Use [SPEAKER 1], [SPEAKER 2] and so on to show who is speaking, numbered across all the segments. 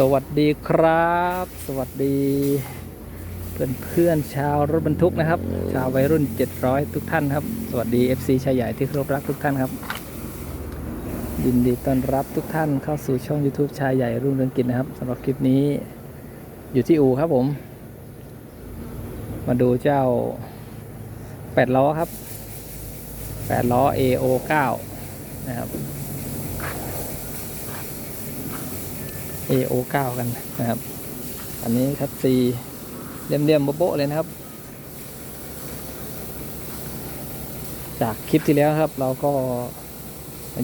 [SPEAKER 1] สวัสดีครับ สวัสดี เพื่อนเพื่อนชาวรถบรรทุกนะครับ ชาววัยรุ่น 700 ทุกท่านครับ สวัสดี FC ชายใหญ่ที่เคารพรักทุกท่านครับ ยินดีต้อนรับทุกท่านเข้าสู่ช่อง YouTube ชายใหญ่รุ่งเรืองกิจนะครับสำหรับคลิปนี้อยู่ที่อู่ครับผม มาดูเจ้า 8 ล้อครับ 8 ล้อ AO9 นะครับ AO9 กันนะครับ อันนี้คัดซีเลี่ยมๆโบ๊ะเลยนะครับ จากคลิปที่แล้วครับ เราก็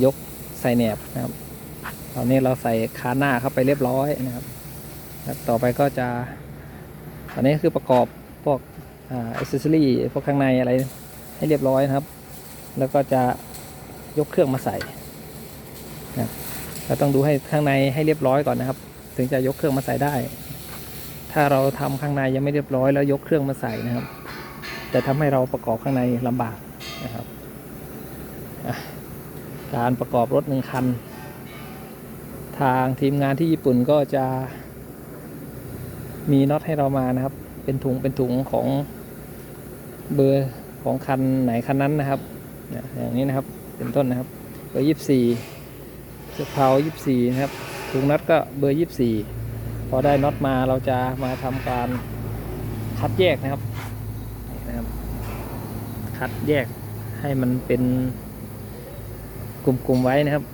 [SPEAKER 1] ยกใส่แหนบนะครับ ตอนนี้เราใส่คานหน้าเข้าไปเรียบร้อยนะครับ ต่อไปก็จะอันนี้คือประกอบพวกอ่าอิสซอรี่พวกข้างในอะไรให้เรียบร้อยนะครับ แล้วก็จะยกเครื่องมาใส่นะครับ เราต้องดูให้ข้างในให้เรียบร้อยก่อนนะครับ ถึงจะยกเครื่องมาใส่ได้ ถ้าเราทำข้างในยังไม่เรียบร้อยแล้วยกเครื่องมาใส่นะครับ จะทำให้เราประกอบข้างในลำบากนะครับการประกอบรถหนึ่งคัน ทางทีมงานที่ญี่ปุ่นก็จะมีน็อตให้เรามานะครับ เป็นถุงเป็นถุงของเบอร์ของคันไหนคันนั้นนะครับ อย่างนี้นะครับ เป็นต้นนะครับเบอร์ยี่สิบสี่ สเพายี่สี่นะครับถุงน็อตก็เบอร์ยี่สี่พอได้น็อตมาเราจะมาทำการคัดแยกนะครับนี่นะครับ คัดแยกให้มันเป็นกลุ่มๆไว้นะครับ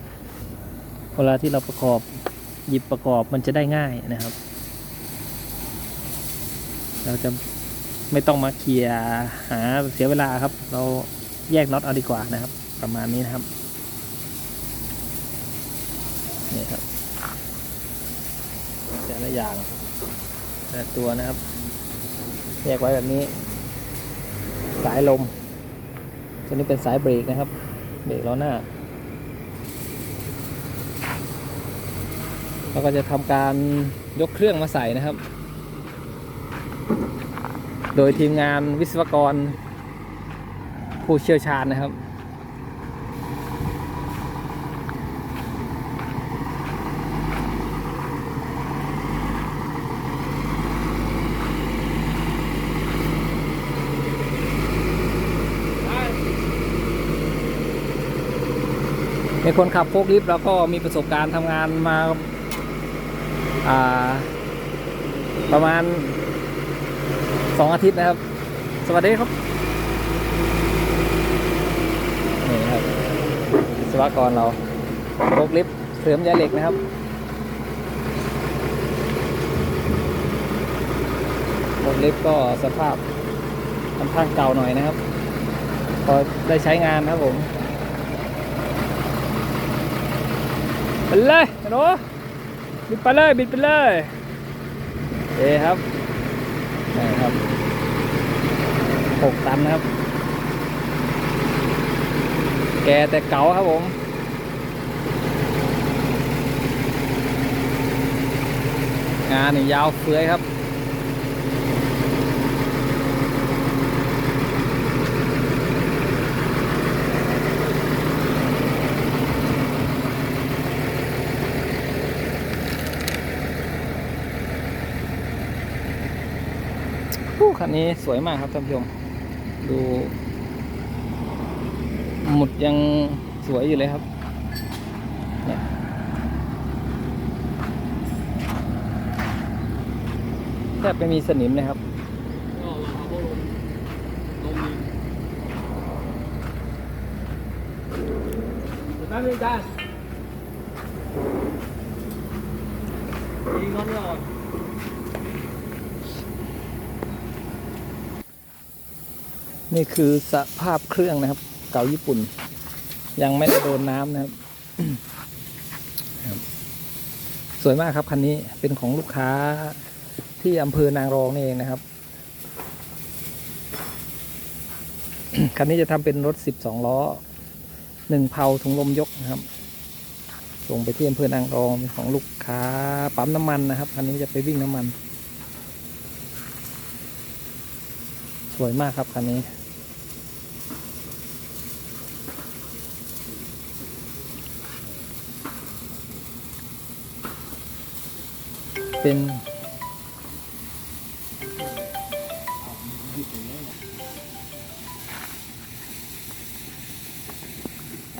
[SPEAKER 1] เวลาที่เราประกอบหยิบประกอบมันจะได้ง่ายนะครับ เราจะไม่ต้องมาเคลียร์หาเสียเวลาครับ เราแยกน็อตเอาดีกว่านะครับ ประมาณนี้นะครับ นี่ครับแต่ละอย่างแต่ละตัวนะครับแยกไว้แบบนี้ สายลม ตัวนี้เป็นสายเบรกนะครับ เบรกล้อหน้า เราก็จะทำการยกเครื่องมาใส่นะครับ โดยทีมงานวิศวกรผู้เชี่ยวชาญนะครับ เป็นคนขับโฟล์คลิฟต์แล้วก็มีประสบการณ์ทำงานมาาประมาณสองอาทิตย์นะครับ สวัสดีครับนี่ครับวิศวกรเราโฟล์คลิฟต์เสริมยาเหล็กนะครับโฟล์คลิฟต์ก็สภาพค่อนข้างเก่าหน่อยนะครับพอได้ใช้งานนะครับผม ไปเลยหนูบินไปเลยบินไปเลยเอครับนี่ครับหกตันนะครับ แกแต่เก่าครับผมงานนี่ยาวเฟื้อยครับ ผู้ คันนี้สวยมากครับท่านผู้ชม ดู หมุดยังสวยอยู่เลยครับเนี่ยแทบไม่มีสนิมเลยครับ
[SPEAKER 2] ก็เราเอาพวกลงลงดินเดี๋ยวแป๊บนึงจ้าน้องไม่ออก
[SPEAKER 1] นี่คือสภาพเครื่องนะครับ เก่าญี่ปุ่น ยังไม่ได้โดนน้ำนะครับ สวยมากครับคันนี้เป็นของลูกค้าที่อำเภอนางรองนี่เองนะครับ คันนี้จะทำเป็นรถ 12 ล้อหนึ่งเผาถุงลมยกนะครับ ส่งไปที่อำเภอนางรองเป็นของลูกค้าปั๊มน้ำมันนะครับคันนี้จะไปวิ่งน้ำมัน สวยมากครับคันนี้ เป็น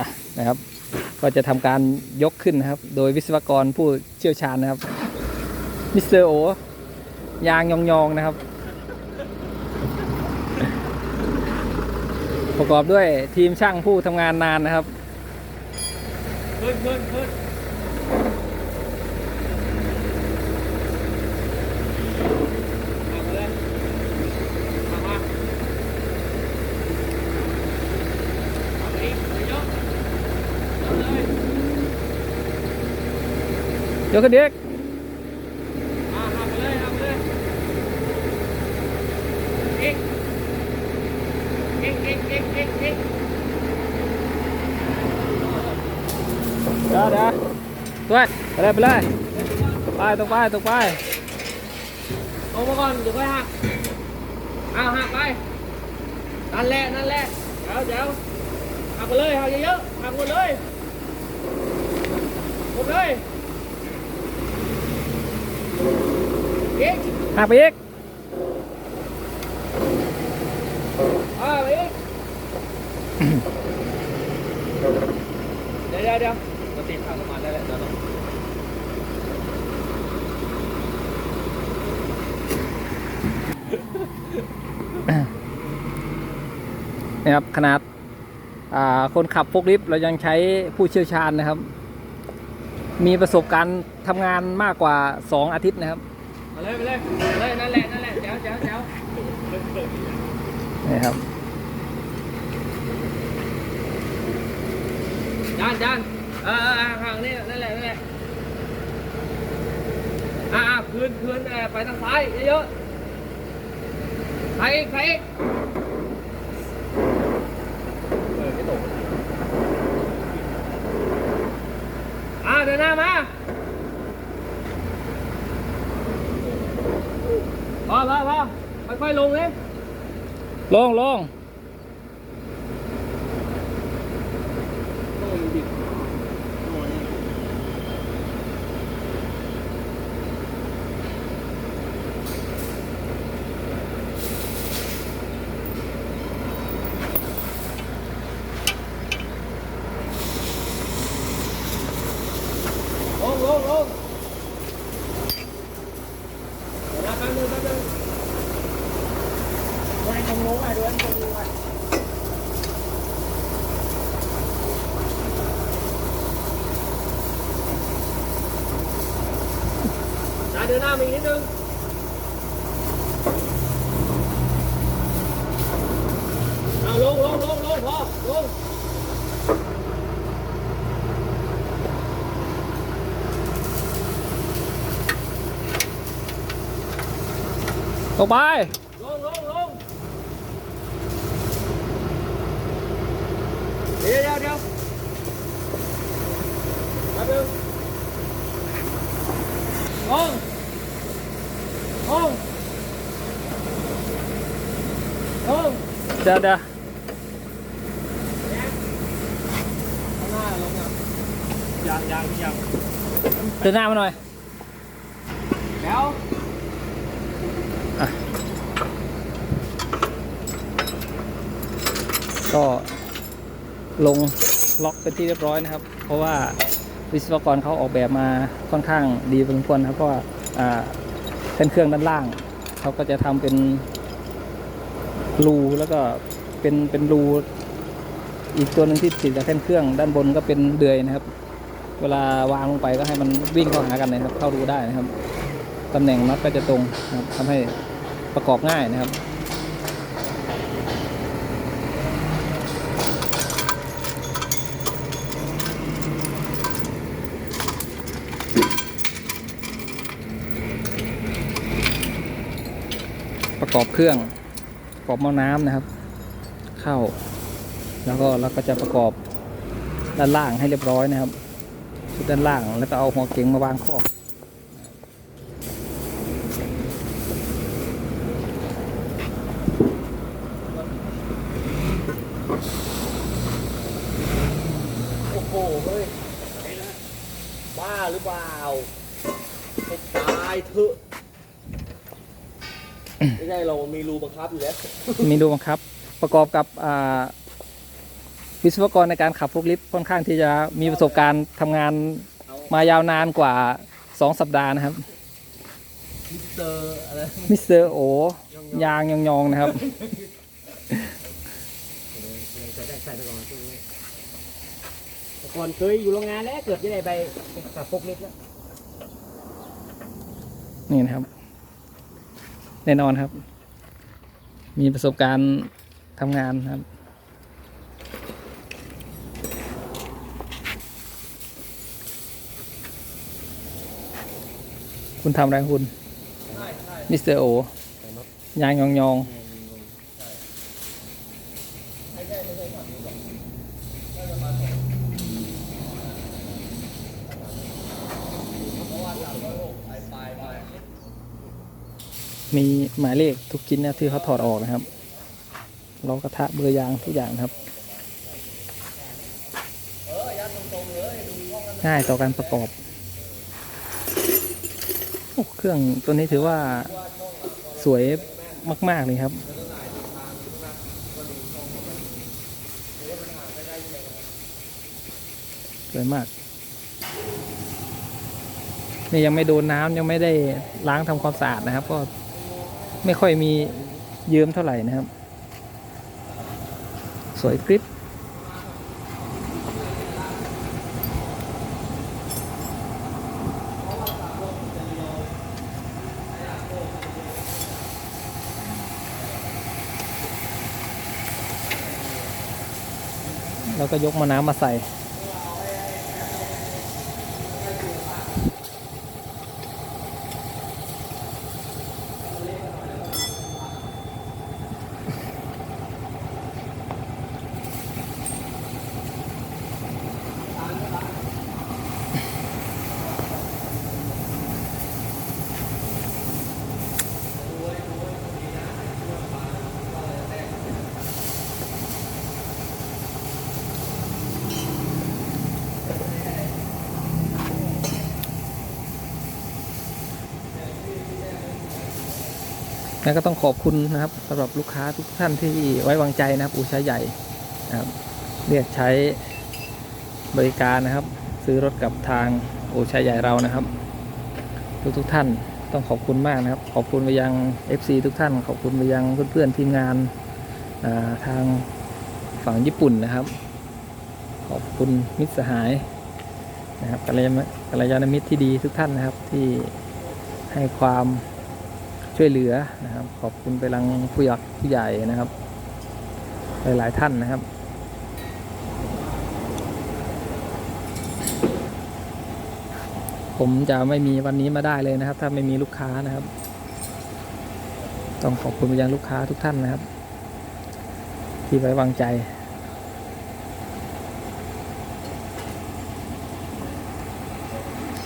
[SPEAKER 1] ะนะครับก็จะทำการยกขึ้นนะครับ โดยวิศวกรผู้เชี่ยวชาญนะครับมิสเตอร์โอยางยองๆนะครับ ประกอบด้วยทีมช่างผู้ทำงานนานนะครับ
[SPEAKER 2] ขึ้นขึ้นขึ้นเอาไปเลยเอามาเอาไปอีกเยอะเอาเลย
[SPEAKER 1] ยกขึ้นเด็ก
[SPEAKER 2] อ่าหักไปเลยหักไปเลยอีกอีกอีกอีกอีกอีก
[SPEAKER 1] เดี๋ยวเดี๋ยวด้วยไปเลยไปเลยไปตรงไปตรงไป
[SPEAKER 2] เอามาก่อนเดี๋ยวค่อยหักเอาหักไปนั่นแหละนั่นแหละเดี๋ยวเดี๋ยวหักไปเลยหักเยอะๆหักหมดเลยหมดเลยอีก
[SPEAKER 1] หักไปอีก
[SPEAKER 2] อ่าไปอีกเดี๋ยวเดี๋ยวเดี๋ยวเราติดถังน้ำมันได้แล้วเดี๋ยวเรา
[SPEAKER 1] นะครับขนาดอ่าคนขับโฟกลิฟต์เรายังใช้ผู้เชี่ยวชาญนะครับ มีประสบการณ์ทำงานมากกว่า 2 อาทิตย์นะครับ
[SPEAKER 2] มาเลยมาเลยมาเลยนั่นแหละนั่นแหละเดี๋ยวเดี๋ยวเดี๋ยว
[SPEAKER 1] นี่ครับ
[SPEAKER 2] จานจานเออเออเออห่างนี่นั่นแหละนั่นแหละอ่าอ่าคืนคืนเออไปทางซ้ายเยอะๆไปอีกไปอีกเออไม่ตกอ่าเดินหน้ามาพอพอพอค่อยๆลงเลย
[SPEAKER 1] ลอง
[SPEAKER 2] ลองอยู่ดิบ ลงลงลงเดี๋ยวนะแป๊บนึงแป๊บนึงวันตรงลงไปด้วยตรงลงไป จ่ายเดินหน้ามาอีกนิดนึงเอาลง ลงลงลงพอลง
[SPEAKER 1] ตกไป
[SPEAKER 2] ลงลงลงเดี๋ยวเดี๋ยวเดี๋ยวแป๊บนึงลงลงลง
[SPEAKER 1] เดี๋ยวเดี๋ยว
[SPEAKER 2] ข้างหน้าลงอะยางยางยาง
[SPEAKER 1] เดินหน้ามาหน่อย
[SPEAKER 2] แล้ว
[SPEAKER 1] ก็ลงล็อกเป็นที่เรียบร้อยนะครับ เพราะว่าวิศวกรเขาออกแบบมาค่อนข้างดีพอสมควรนะครับเพราะว่าอ่า เส้นเครื่องด้านล่าง เขาก็จะทำเป็นรูแล้วก็เป็นเป็นรูอีกตัวหนึ่งที่ติดกับเส้นเครื่องด้านบนก็เป็นเดือยนะครับ เวลาวางลงไปก็ให้มันวิ่งเข้าหากันนะครับ เข้ารูได้นะครับตำแหน่งน็อตก็จะตรงครับทำให้ประกอบง่ายนะครับ ประกอบเครื่องประกอบหม้อน้ำนะครับ เข้า แล้วก็เราก็จะประกอบด้านล่างให้เรียบร้อยนะครับชุดด้านล่างแล้วก็เอาหัวเก๋งมาวางครอบ
[SPEAKER 2] โอ้โหเฮ้ยบ้าหรือเปล่า เรามีรูบังคับอยู่แล้ว
[SPEAKER 1] มีดูบังคับ ประกอบกับอ่าวิศวกรในการขับฟลุกลิฟต์ค่อนข้างที่จะมีประสบการณ์ทำงานมายาวนานกว่า 2 สัปดาห์นะครับ
[SPEAKER 2] มิสเตอร์อะไร
[SPEAKER 1] มิสเตอร์โอยางยองๆนะครับ
[SPEAKER 2] ใส่ได้ใส่ไปก่อนแต่ก่อนเคยอยู่โรงงานแล้วเกือบจะได้ไปกับพวกเล็กแล้ว
[SPEAKER 1] นี่นะครับ แน่นอนครับ มีประสบการณ์ทำงานครับ คุณทำอะไรคุณมิสเตอร์โอยางยองยองมี หมายเลขทุกชิ้นนะที่เขาถอดออกนะครับล้อกระทะเบอร์ยางทุกอย่างนะครับ ง่ายต่อการประกอบโอ้เครื่องตัวนี้ถือว่าสวยมาก ๆ เลยครับ สวยมาก นี่ยังไม่โดนน้ำยังไม่ได้ล้างทำความสะอาดนะครับ ก็ ไม่ค่อยมีเยิ้มเท่าไหร่นะครับ สวยกริบแล้วก็ยกมาน้ำมาใส่ แล้วก็ต้องขอบคุณนะครับสำหรับลูกค้าทุกท่านที่ไว้วางใจนะครับอู่ช้าใหญ่นะครับเรียกใช้บริการนะครับ ซื้อรถกับทางอู่ช้าใหญ่เรานะครับ ทุกทุกท่านต้องขอบคุณมากนะครับ ขอบคุณไปยัง FC ทุกท่าน ขอบคุณไปยังเพื่อนๆทีมงานาทางฝั่งญี่ปุ่นนะครับ ขอบคุณมิตรสหายนะครับกัลยาณกัลยาณมิตรที่ดีทุกท่านนะครับที่ให้ความ ช่วยเหลือนะครับ ขอบคุณไปยังผู้หลักผู้ใหญ่นะครับ หลายๆท่านนะครับผมจะไม่มีวันนี้มาได้เลยนะครับ ถ้าไม่มีลูกค้านะครับ ต้องขอบคุณไปยังลูกค้าทุกท่านนะครับ ที่ไว้วางใจ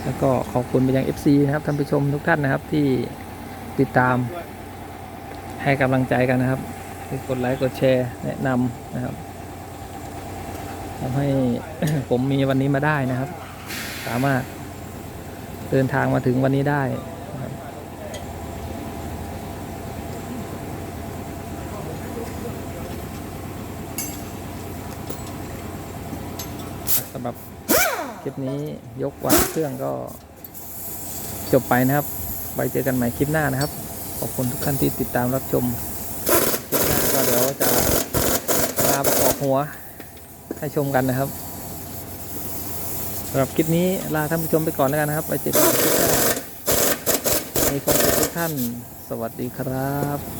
[SPEAKER 1] แล้วก็ขอบคุณไปยัง FC นะครับท่านผู้ชมทุกท่านนะครับที่ ติดตาม ให้กำลังใจกันนะครับกดไลค์กดแชร์แนะนำนะครับทำให้ผมมีวันนี้มาได้นะครับ สามารถเดินทางมาถึงวันนี้ได้สำหรับคลิปนี้ยกวางเครื่องก็จบไปนะครับ ไว้เจอกันใหม่คลิปหน้านะครับ ขอบคุณทุกท่านที่ติดตามรับชมคลิปหน้าก็เดี๋ยวจะมาประกอบหัวให้ชมกันนะครับสำหรับคลิปนี้ลาท่านผู้ชมไปก่อนแล้วกันนะครับไว้เจอกันคลิปหน้ามีความสุขทุกท่าน สวัสดีครับ